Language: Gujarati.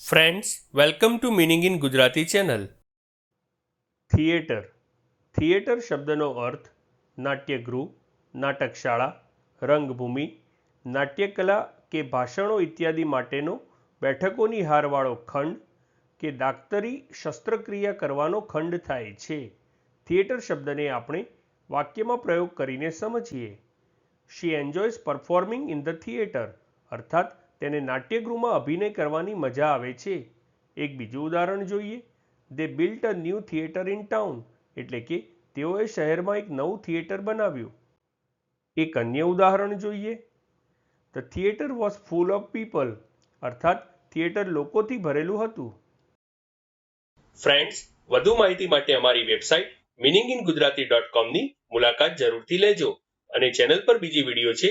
Friends welcome to meaning in Gujarati channel theatre theatre શબ્દનો અર્થ નાટ્યગૃહ, નાટકશાળા, રંગભૂમિ, નાટ્યકલા કે ભાષણો ઇત્યાદિ માટેનો બેઠકોની હારવાળો ખંડ કે દાક્તરી શસ્ત્રક્રિયા કરવાનો ખંડ થાય છે. થિયેટર શબ્દને આપણે વાક્યમાં પ્રયોગ કરીને સમજીએ. She enjoys performing in the theatre અર્થાત તેને નાટ્યગૃહમાં અભિનય કરવાની મજા આવે છે. એક બીજું ઉદાહરણ જોઈએ. They built a new theatre in town એટલે કે તેઓએ શહેરમાં એક નવું થિયેટર બનાવ્યું. એક અન્ય ઉદાહરણ જોઈએ. The theatre was full of people અર્થાત થિયેટર લોકોથી ભરેલું હતું. ફ્રેન્ડ્સ વધુ માહિતી માટે અમારી website meaning in Gujarati dot કોમની મુલાકાત જરૂરથી લેજો અને ચેનલ પર બીજી વીડિયો છે